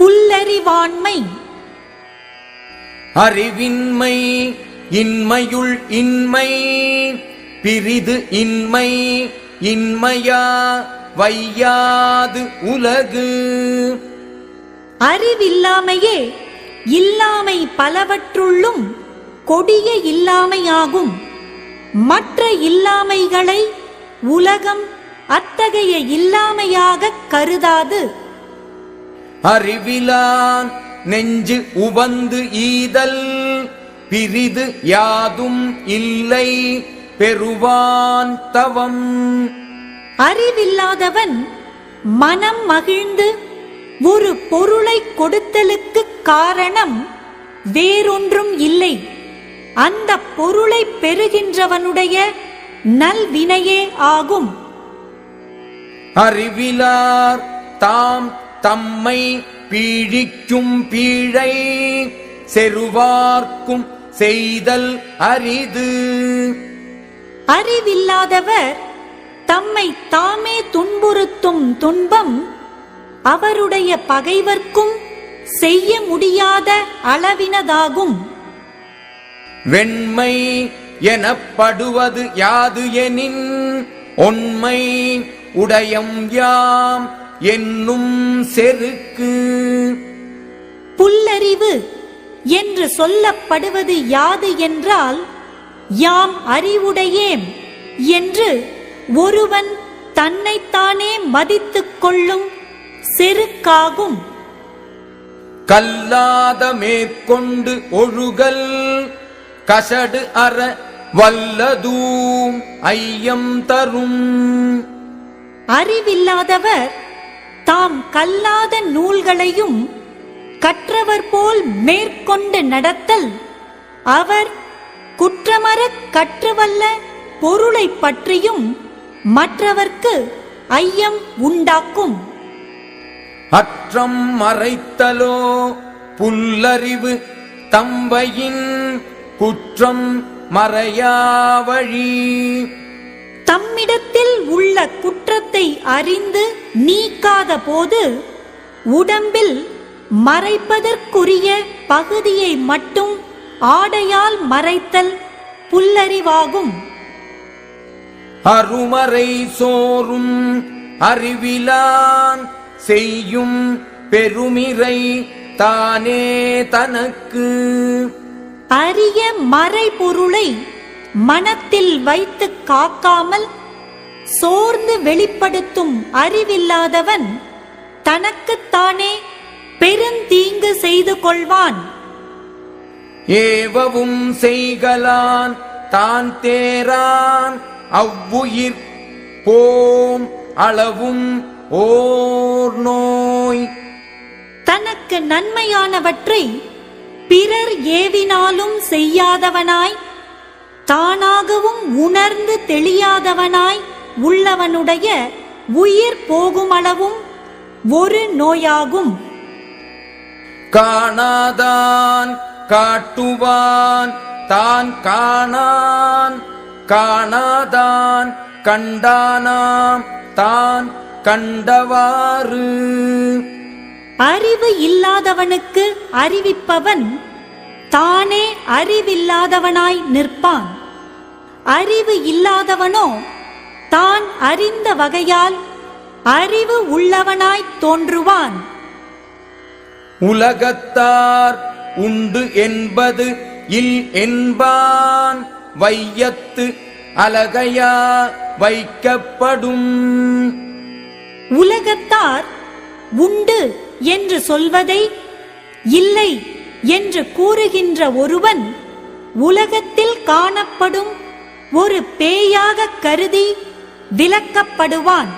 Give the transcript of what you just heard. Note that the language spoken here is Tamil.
புல்லறிவாண்மை. அறிவின்மை இன்மையுள் இன்மை பிரிது இன்மை இன்மையா வையாது உலகு. அறிவில்லாமையே இல்லாமை பலவற்றுள்ளும் கொடிய இல்லாமையாகும். மற்ற இல்லாமைகளை உலகம் அத்தகைய இல்லாமையாகக் கருதாது. அறிவிலான் நெஞ்சு உவந்து ஈதல் பிரிது யாதும் இல்லை பெறுவான் தவம். அறிவில்லாதவன் மனம் மகிழ்ந்து ஒரு பொருளை கொடுத்தலுக்கு காரணம் வேறொன்றும் இல்லை. அந்த பொருளை பெறுகின்றவனுடைய நல்வினையே ஆகும். அறிவிலார் தாம் தம்மை பீழிக்கும் பீழை செருவார்க்கும் செய்தல் அரிது. அறிவில்லாதவர் தம்மை தாமே துன்புறுத்தும் துன்பம் அவருடைய பகைவர்க்கும் செய்ய முடியாத அளவினதாகும். வெண்மை எனப்படுவது யாது எனின் ஒன்மை உடையம் யாம் என்னும் செருக்கு. புல்லறிவு என்று சொல்லப்படுவது யாது என்றால் யாம் அறிவுடையேம் என்று ஒருவன் தன்னைத்தானே மதித்துக் கொள்ளும் செருக்காகும். கல்லாத மேற்கொண்டு ஒழுகல் கசடு அற வல்லதூம் ஐயம் தரும். அறிவில்லாதவர் தாம் கல்லாத நூல்களையும் கற்றவர் போல் மேற்கொண்டு நடத்தல். அவர் குற்றமறக் கற்றுவல்ல பொருளைப் பற்றியும் மற்றவர்க்கு ஐயம் உண்டாக்கும். அற்றம் மறைத்தலோ புல்லறிவு தம்பையின் குற்றம் மறையாவழி. தம்மிடத்தில் உள்ள குற்றத்தை அறிந்து நீக்காத போது உடம்பில் மறைப்பதற்குரிய பகுதியை மட்டும் ஆடையால் மறைத்தல் புல்லறிவாகும். அருமறை சோறும் அறிவிலான் செய்யும் பெருமிரை தானே தனக்கு. அரிய மறைபொருளை மனத்தில் வைத்து காக்காமல் சோர்ந்து வெளிப்படுத்தும் அறிவில்லாதவன் தனக்குத்தானே பெருந்தீங்கு செய்து கொள்வான். ஏவவும் செய்கலான் தான் தேரான் அவ்வுயிர் போம் அளவும் ஓர் நோய். தனக்கு நன்மையானவற்றை பிறர் ஏவினாலும் செய்யாதவனாய் தானாகவும் உணர்ந்து தெளியாதவனாய் உள்ளவனுடைய உயிர் போகுமளவும் ஒரு நோயாகும். காணாதான் காட்டுவான் தான் காணான். காணாதான் கண்டானாம் தான் கண்டவாறு. அறிவு இல்லாதவனுக்கு அறிவிப்பவன் தானே அறிவில்லாதவனாய் நிற்பான். அறிவு இல்லாதவனோ தான் அறிந்த வகையால் அறிவு உள்ளவனாய் தோன்றுவான். உலகத்தார் உண்டு என்பது இல் என்பான். வையத்து அலகையா வைக்கப்படும். உலகத்தார் உண்டு என்று சொல்வதை இல்லை என்று கூறுகின்ற ஒருவன் உலகத்தில் காணப்படும் ஒரு பேயாக கருதி விலக்கப்படுவான்